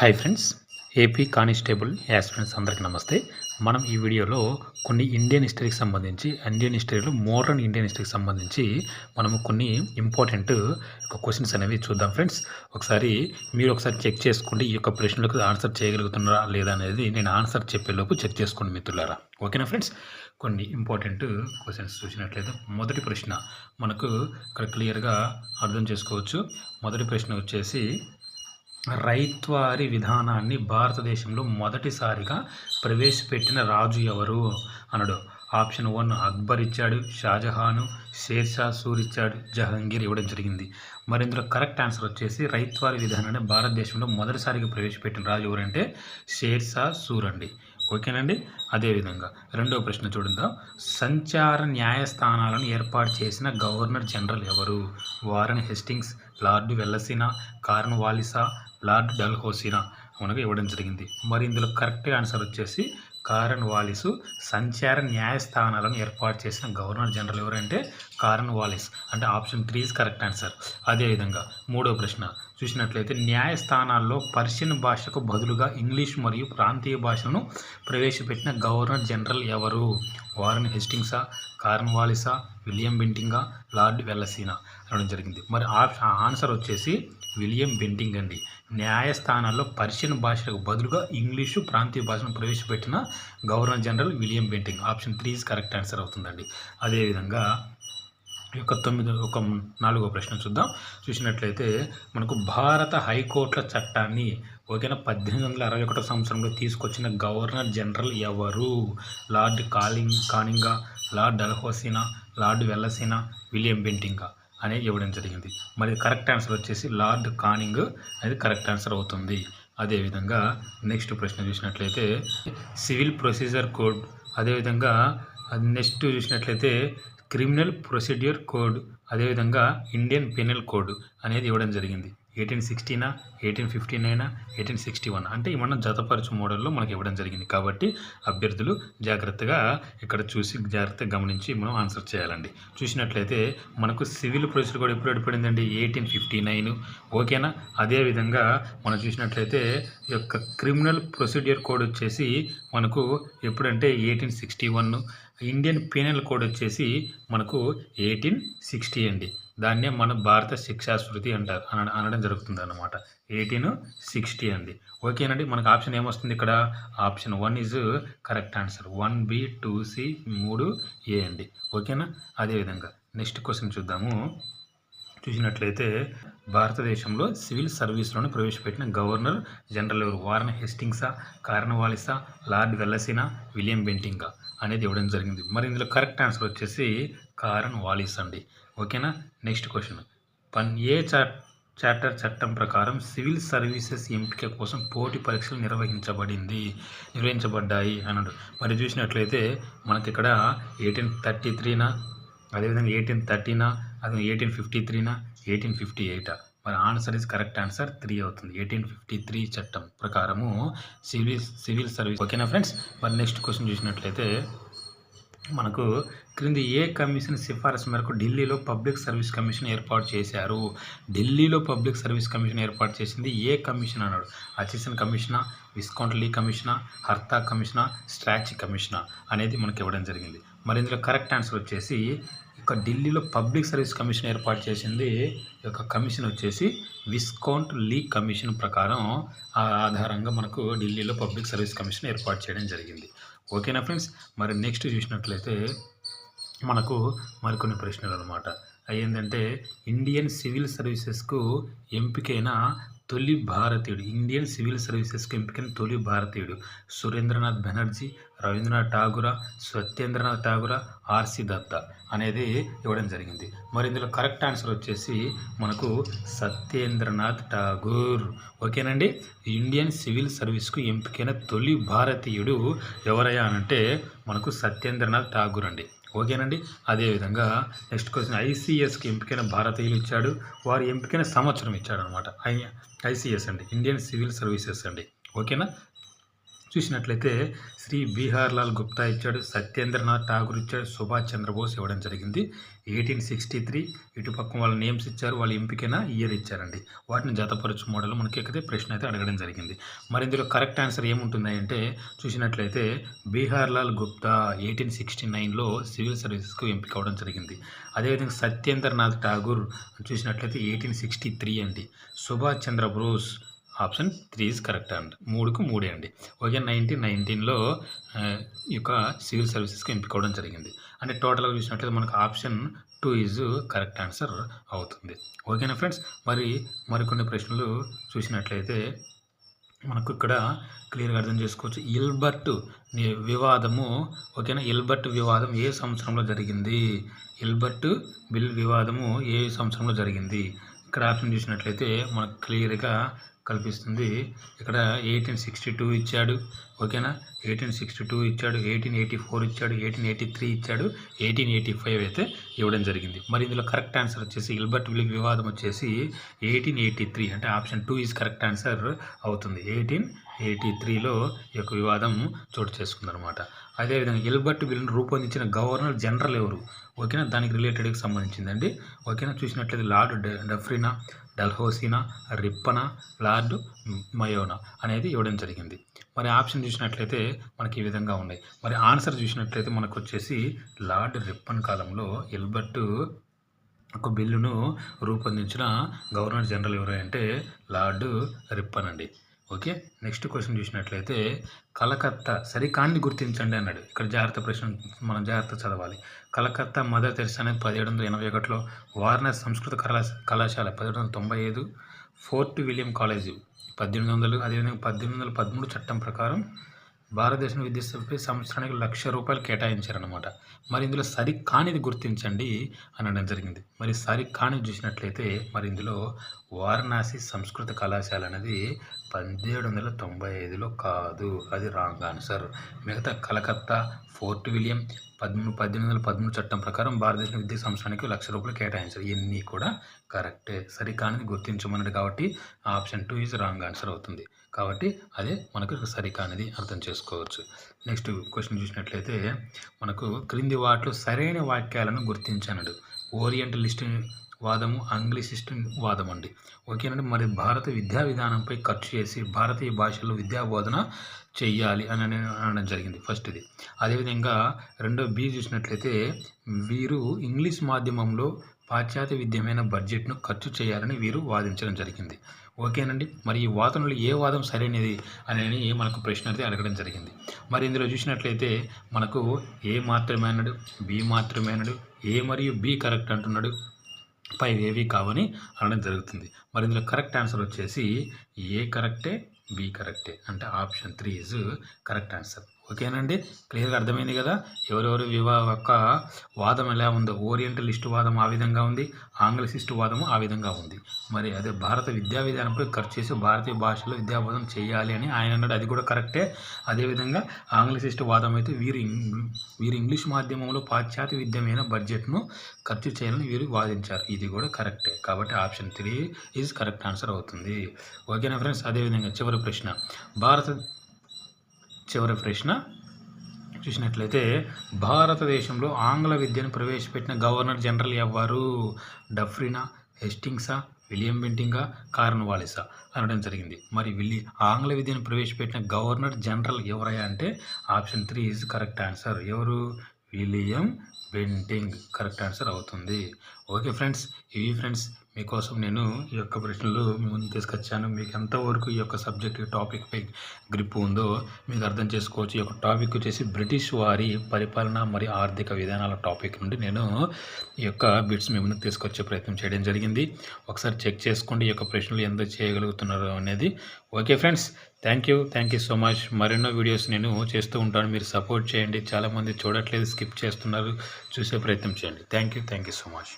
Hi friends AP constable aspirants అందరికీ నమస్తే. మనం ఈ వీడియోలో కొన్ని ఇండియన్ హిస్టరీకి సంబంధించి ఇండియన్ హిస్టరీలో మోడర్న్ ఇండియన్ హిస్టరీకి సంబంధించి మనము కొన్ని ఇంపార్టెంట్ క్వశ్చన్స్ అనేవి చూద్దాం ఫ్రెండ్స్ ఒకసారి మీరు ఒకసారి చెక్ చేసుకోండి ఈ యొక్క ప్రశ్నలకు ఆన్సర్ చేయగలుగుతున్నారా లేదా అనేది నేను ఆన్సర్ చెప్పేలోపు చెక్ చేసుకోండి మిత్రులారా. ఓకేనా ఫ్రెండ్స్ కొన్ని ఇంపార్టెంట్ క్వశ్చన్స్ చూసినట్లయితే మొదటి ప్రశ్న మనకు ఇక్కడ క్లియర్గా అర్థం చేసుకోవచ్చు. మొదటి ప్రశ్న వచ్చేసి రైత్వారి విధానాన్ని భారతదేశంలో మొదటిసారిగా ప్రవేశపెట్టిన రాజు ఎవరు? అనడు. ఆప్షన్ వన్ అక్బర్ ఇచ్చాడు షాజహాను షేర్షా సూర్ ఇచ్చాడు జహంగీర్ ఇవ్వడం జరిగింది. మరి ఇందులో కరెక్ట్ ఆన్సర్ వచ్చేసి రైత్వారి విధానాన్ని భారతదేశంలో మొదటిసారిగా ప్రవేశపెట్టిన రాజు ఎవరంటే షేర్షా సూర్ అండి. ఓకేనండి? అదేవిధంగా రెండో ప్రశ్న చూద్దాం సంచార న్యాయస్థానాలను ఏర్పాటు చేసిన గవర్నర్ జనరల్ ఎవరు? వారన్ హెస్టింగ్స్ లార్డ్ వెల్లసినా కార్న్ వాలిసా లార్డ్ డల్హోసినా. మనకు ఇవ్వడం జరిగింది. మరి ఇందులో కరెక్ట్ ఆన్సర్ వచ్చేసి కారన్ వాలిసు సంచార న్యాయస్థానాలను ఏర్పాటు చేసిన గవర్నర్ జనరల్ ఎవరంటే కారన్ వాలిస్. అంటే option three is correct answer. అదేవిధంగా మూడో ప్రశ్న. చూసినట్లయితే న్యాయస్థానాల్లో పర్షియన్ భాషకు బదులుగా ఇంగ్లీష్ మరియు ప్రాంతీయ భాషను ప్రవేశపెట్టిన గవర్నర్ జనరల్ ఎవరు? వారన్ హెస్టింగ్సా కార్న్వాలిసా విలియం బెంటింగా లార్డ్ వెల్లసీనా? అనడం జరిగింది. మరి ఆప్షన్ ఆన్సర్ వచ్చేసి విలియం బెంటింగ్ అండి. న్యాయస్థానాల్లో పర్షియన్ భాషకు బదులుగా ఇంగ్లీషు ప్రాంతీయ భాషను ప్రవేశపెట్టిన governor general William Bentinck. Option three is correct answer అవుతుందండి. అదేవిధంగా యొక్క తొమ్మిది ఒక నాలుగో ప్రశ్న చూద్దాం. చూసినట్లయితే మనకు భారత హైకోర్టుల చట్టాన్ని ఓకేనా పద్దెనిమిది వందల అరవై ఒకటో సంవత్సరంలో తీసుకొచ్చిన గవర్నర్ జనరల్ ఎవరు? లార్డ్ కాలింగ్ కానింగా లార్డ్ డల్హోసినా లార్డ్ వెల్లసినా విలియం బెంటింగా అనేది ఇవ్వడం జరిగింది. మరి కరెక్ట్ ఆన్సర్ వచ్చేసి లార్డ్ కానింగ్ అనేది కరెక్ట్ ఆన్సర్ అవుతుంది. అదేవిధంగా నెక్స్ట్ ప్రశ్న చూసినట్లయితే సివిల్ ప్రొసీజర్ కోడ్ అదేవిధంగా నెక్స్ట్ చూసినట్లయితే క్రిమినల్ ప్రొసీడ్యూర్ కోడ్ అదేవిధంగా ఇండియన్ పెనల్ కోడ్ అనేది ఇవ్వడం జరిగింది. ఎయిటీన్ సిక్స్టీనా ఎయిటీన్ ఫిఫ్టీ నైనా ఎయిటీన్ సిక్స్టీ వన్ అంటే మనం జతపరచు మోడల్లో మనకి ఇవ్వడం జరిగింది. కాబట్టి అభ్యర్థులు జాగ్రత్తగా ఇక్కడ చూసి జాగ్రత్తగా గమనించి మనం ఆన్సర్ చేయాలండి. చూసినట్లయితే మనకు సివిల్ ప్రొసీజర్ కూడా ఎప్పుడు ఏర్పడిందండి? Eighteen fifty nine. ఓకేనా? అదేవిధంగా మనం చూసినట్లయితే ఈ యొక్క క్రిమినల్ ప్రొసీడ్యూర్ కోడ్ వచ్చేసి మనకు ఎప్పుడంటే eighteen sixty one Indian penal code వచ్చేసి మనకు ఎయిటీన్ సిక్స్టీ అండి. దాన్నే మన భారత శిక్షా శృతి అంటారు అన అనడం జరుగుతుంది అన్నమాట ఎయిటీన్ సిక్స్టీ అండి. ఓకేనండి మనకు ఆప్షన్ ఏమొస్తుంది ఇక్కడ? Option one is correct answer. One B two C మూడు ఏ అండి. ఓకేనా? అదేవిధంగా నెక్స్ట్ క్వశ్చన్ చూద్దాము. చూసినట్లయితే భారతదేశంలో సివిల్ సర్వీస్లోనే ప్రవేశపెట్టిన గవర్నర్ జనరల్ ఎవరు వారన్ హెస్టింగ్సా కార్నవాలిసా లార్డ్ వెల్లసినా విలియం బెంటింగా అనేది ఇవ్వడం జరిగింది. మరి ఇందులో కరెక్ట్ ఆన్సర్ వచ్చేసి కారన్ వాలిస్ అండి. ఓకేనా? Next question. పన్ ఏ చార్టర్ చట్టం ప్రకారం సివిల్ సర్వీసెస్ ఎంపిక కోసం పోటీ పరీక్షలు నిర్వహించబడింది నిర్వహించబడ్డాయి అన్నాడు. మరి చూసినట్లయితే మనకి ఇక్కడ ఎయిటీన్ థర్టీ త్రీనా అదేవిధంగా ఎయిటీన్ థర్టీనా అదే ఎయిటీన్ ఫిఫ్టీ త్రీనా ఎయిటీన్ ఫిఫ్టీ ఎయిట్ మరి answer is correct answer three అవుతుంది. ఎయిటీన్ ఫిఫ్టీ త్రీ చట్టం ప్రకారము సివిల్ సివిల్ సర్వీస్. ఓకేనా ఫ్రెండ్స్? మరి నెక్స్ట్ క్వశ్చన్ చూసినట్లయితే మనకు క్రింది ఏ కమిషన్ సిఫారసు మేరకు ఢిల్లీలో పబ్లిక్ సర్వీస్ కమిషన్ ఏర్పాటు చేశారు? ఢిల్లీలో పబ్లిక్ సర్వీస్ కమిషన్ ఏర్పాటు చేసింది ఏ కమిషన్ అన్నాడు? అచిసన్ కమిషనా? విస్కౌంట్లీ కమిషనా? హర్తా కమిషనా? స్ట్రాచ్ కమిషనా? అనేది మనకి ఇవ్వడం జరిగింది. మరి ఇందులో కరెక్ట్ ఆన్సర్ వచ్చేసి యొక్క ఢిల్లీలో పబ్లిక్ సర్వీస్ కమిషన్ ఏర్పాటు చేసింది. ఈ యొక్క కమిషన్ వచ్చేసి విస్కౌంట్ లీగ్ కమిషన్ ప్రకారం ఆ ఆధారంగా మనకు ఢిల్లీలో పబ్లిక్ సర్వీస్ కమిషన్ ఏర్పాటు చేయడం జరిగింది. ఓకేనా ఫ్రెండ్స్? మరి నెక్స్ట్ చూసినట్లయితే మనకు మరికొన్ని ప్రశ్నలు అనమాట ఏంటంటే ఇండియన్ సివిల్ సర్వీసెస్కు ఎంపికైన తొలి భారతీయుడు ఇండియన్ సివిల్ సర్వీసెస్కి ఎంపికైన తొలి భారతీయుడు సురేంద్రనాథ్ బెనర్జీ రవీంద్రనాథ్ ఠాగూర సత్యేంద్రనాథ్ ఠాగూర ఆర్సి దత్త అనేది ఇవ్వడం జరిగింది. మరి ఇందులో కరెక్ట్ ఆన్సర్ వచ్చేసి మనకు సత్యేంద్రనాథ్ ఠాగూర్. ఓకేనండి? ఇండియన్ సివిల్ సర్వీస్కు ఎంపికైన తొలి భారతీయుడు ఎవరయ్యా అనంటే మనకు సత్యేంద్రనాథ్ ఠాగూర్ అండి. ఓకేనండి. అదేవిధంగా నెక్స్ట్ క్వశ్చన్ ఐసీఎస్కి ఎంపికైన భారతీయులు ఇచ్చాడు. వారు ఎంపికైన సంవత్సరం ఇచ్చాడు అనమాట ఐ ఐసీఎస్ అండి. ఇండియన్ సివిల్ సర్వీసెస్ అండి. ఓకేనా? చూసినట్లయితే శ్రీ బీహార్లాల్ గుప్తా ఇచ్చాడు సత్యేంద్రనాథ్ ఠాగూర్ ఇచ్చాడు సుభాష్ చంద్రబోస్ ఇవ్వడం జరిగింది. ఎయిటీన్ సిక్స్టీ త్రీ ఇటుపక్క వాళ్ళ నేమ్స్ ఇచ్చారు వాళ్ళ ఎంపికైన ఇయర్ ఇచ్చారండి. వాటిని జతపరచు మోడల్ మనకి ఎక్కడే ప్రశ్న అయితే అడగడం జరిగింది. మరి ఇందులో కరెక్ట్ ఆన్సర్ ఏముంటుంది అంటే చూసినట్లయితే బీహార్లాల్ గుప్తా ఎయిటీన్ సిక్స్టీ నైన్లో సివిల్ సర్వీసెస్కు ఎంపిక అవ్వడం జరిగింది. అదేవిధంగా సత్యేంద్రనాథ్ ఠాగూర్ చూసినట్లయితే ఎయిటీన్ సిక్స్టీ త్రీ అండి. Subhash Chandrabose option three is correct అండి మూడుకు మూడే అండి. ఓకే నైన్టీన్ నైన్టీన్లో ఈ యొక్క సివిల్ సర్వీసెస్కి ఎంపిక జరిగింది. అంటే టోటల్గా చూసినట్లయితే మనకు option two is correct answer అవుతుంది. ఓకేనా ఫ్రెండ్స్? మరి మరికొన్ని ప్రశ్నలు చూసినట్లయితే మనకు ఇక్కడ క్లియర్గా అర్థం చేసుకోవచ్చు. ఇల్బర్ట్ వివాదము ఓకేనా? ఇల్బర్ట్ వివాదం ఏ సంవత్సరంలో జరిగింది? ఇల్బర్ట్ బిల్ వివాదము ఏ సంవత్సరంలో జరిగింది? ఇక్కడ ఆప్షన్ చూసినట్లయితే మనకు క్లియర్గా కల్పిస్తుంది. ఇక్కడ ఎయిటీన్ సిక్స్టీ టూ ఇచ్చాడు. ఓకేనా? ఎయిటీన్ సిక్స్టీ టూ ఇచ్చాడు. ఎయిటీన్ ఎయిటీ ఫోర్ ఇచ్చాడు. ఎయిటీన్ ఎయిటీ త్రీ ఇచ్చాడు. ఎయిటీన్ ఎయిటీ ఫైవ్ అయితే ఇవ్వడం జరిగింది. మరి ఇందులో కరెక్ట్ ఆన్సర్ వచ్చేసి ఇల్బర్ట్ విల్ వివాదం వచ్చేసి ఎయిటీన్ ఎయిటీ త్రీ అంటే option two is correct answer అవుతుంది. ఎయిటీన్ ఎయిటీ త్రీలో ఈ యొక్క వివాదం చోటు చేసుకుందనమాట అదేవిధంగా ఎల్బర్ట్ బిల్ను రూపొందించిన గవర్నర్ జనరల్ ఎవరు? ఓకేనా? దానికి రిలేటెడ్కి సంబంధించిందండి. ఓకేనా? చూసినట్లయితే లార్డ్ డఫ్రినా డల్హోసినా రిప్పనా లార్డ్ మయోనా అనేది ఇవ్వడం జరిగింది. మరి ఆప్షన్ చూసినట్లయితే మనకి ఈ విధంగా ఉన్నాయి. మరి ఆన్సర్ చూసినట్లయితే మనకు వచ్చేసి లార్డ్ రిప్పన్ కాలంలో ఎల్బర్ట్ ఒక బిల్లును రూపొందించిన గవర్నర్ జనరల్ ఎవరు అంటే లార్డ్ రిప్పన్ అండి. ఓకే నెక్స్ట్ క్వశ్చన్ చూసినట్లయితే కలకత్తా సరికాన్ని గుర్తించండి అన్నాడు. ఇక్కడ జాగ్రత్త ప్రశ్న మనం జాగ్రత్త చదవాలి. కలకత్తా మదర్ తెరిసా అనేది పదిహేడు వందల ఎనభై ఒకటిలో వారణాసి సంస్కృత కళా కళాశాల పదిహేడు వందల తొంభై ఐదు ఫోర్ట్ విలియం కాలేజీ పద్దెనిమిది వందలు అదేవిధంగా పద్దెనిమిది వందల పదమూడు చట్టం ప్రకారం భారతదేశం విద్యుత్పై సంవత్సరానికి లక్ష రూపాయలు కేటాయించారనమాట మరి ఇందులో సరి కానిది గుర్తించండి అనడం జరిగింది. మరి సరి కానిది చూసినట్లయితే మరి ఇందులో వారణాసి సంస్కృత కళాశాల అనేది పదిహేడు వందల తొంభై ఐదులో కాదు. అది రాంగ్ ఆన్సర్. మిగతా కలకత్తా ఫోర్ట్ విలియం పదమూడు పద్దెనిమిది వందల పదమూడు చట్టం ప్రకారం భారతదేశం విద్యా సంవత్సరానికి లక్ష రూపాయలు కేటాయించారు. ఇవన్నీ కూడా కరెక్టే. సరికానిది గుర్తించమన్నది కాబట్టి option two is wrong answer అవుతుంది. కాబట్టి అదే మనకు సరికానిది అర్థం చేసుకోవచ్చు. నెక్స్ట్ క్వశ్చన్ చూసినట్లయితే మనకు క్రింది వాటిలో సరైన వాక్యాలను గుర్తించనడు. ఓరియంటలిస్ట్ వాదము ఆంగ్లిసిస్ట్ వాదం అండి ఓకేనండి మరి భారత విద్యా విధానంపై ఖర్చు చేసి భారతీయ భాషల్లో విద్యా బోధన చెయ్యాలి అని అనడం జరిగింది. ఫస్ట్ ఇది. అదేవిధంగా రెండో బి చూసినట్లయితే వీరు ఇంగ్లీష్ మాధ్యమంలో పాశ్చాత్య విద్యమైన బడ్జెట్ను ఖర్చు చేయాలని వీరు వాదించడం జరిగింది. ఓకేనండి. మరి ఈ వాదనలు ఏ వాదం సరైనది అనేది మనకు ప్రశ్న అయితే అడగడం జరిగింది. మరి ఇందులో చూసినట్లయితే మనకు ఏ మాత్రమే అన్నాడు బి మాత్రమే అన్నాడు ఏ మరియు బి కరెక్ట్ అంటున్నాడు పై ఏవి కావని అనడం జరుగుతుంది. మరి ఇందులో కరెక్ట్ ఆన్సర్ వచ్చేసి ఏ కరెక్టే బి కరెక్టే అంటే option three is correct answer. ఓకేనండి? క్లియర్గా అర్థమైంది కదా? ఎవరెవరు వివా యొక్క వాదం ఎలా ఉందో ఓరియంటలిస్ట్ వాదం ఆ విధంగా ఉంది ఆంగ్లసిస్ట్ వాదము ఆ విధంగా ఉంది. మరి అదే భారత విద్యా విధానంపై ఖర్చు చేసి భారతీయ భాషలో విద్యాబోధన చేయాలి అని ఆయన అన్నాడు. అది కూడా కరెక్టే. అదేవిధంగా ఆంగ్లసిస్ట్ వాదం అయితే వీరు వీరు ఇంగ్లీష్ మాధ్యమంలో పాశ్చాత్య విద్యమైన బడ్జెట్ను ఖర్చు చేయాలని వీరు వాదించారు. ఇది కూడా కరెక్టే. కాబట్టి option three is correct answer అవుతుంది. ఓకేనా ఫ్రెండ్స్? అదేవిధంగా చివరి ప్రశ్న. భారత చివరి ప్రశ్న. చూసినట్లయితే భారతదేశంలో ఆంగ్ల విద్యను ప్రవేశపెట్టిన గవర్నర్ జనరల్ ఎవరు? డఫ్రినా హెస్టింగ్సా విలియం బెంటింగా కార్న్వాలిసా అనడం జరిగింది. మరి విలి ఆంగ్ల విద్యను ప్రవేశపెట్టిన గవర్నర్ జనరల్ ఎవరయ్యా అంటే option three is correct answer. ఎవరు? William Bentinck. కరెక్ట్ ఆన్సర్ అవుతుంది. ఓకే ఫ్రెండ్స్ ఇవి ఫ్రెండ్స్ మీకోసం నేను ఈ యొక్క ప్రశ్నలు మీ ముందు తీసుకొచ్చాను. మీకు ఎంతవరకు ఈ యొక్క సబ్జెక్ట్ టాపిక్పై గ్రిప్ ఉందో మీకు అర్థం చేసుకోవచ్చు. ఈ యొక్క టాపిక్ వచ్చేసి బ్రిటిష్ వారి పరిపాలన మరియు ఆర్థిక విధానాల టాపిక్ నుండి నేను ఈ యొక్క బిట్స్ మీ ముందుకు తీసుకొచ్చే ప్రయత్నం చేయడం జరిగింది. ఒకసారి చెక్ చేసుకోండి ఈ యొక్క ప్రశ్నలు ఎంత చేయగలుగుతున్నారు అనేది. Okay friends thank you thank you so much మరెన్నో వీడియోస్ నేను చేస్తూ ఉంటాను. మీరు సపోర్ట్ చేయండి. చాలామంది చూడట్లేదు స్కిప్ చేస్తున్నారు. చూసే ప్రయత్నం చేయండి. Thank you thank you so much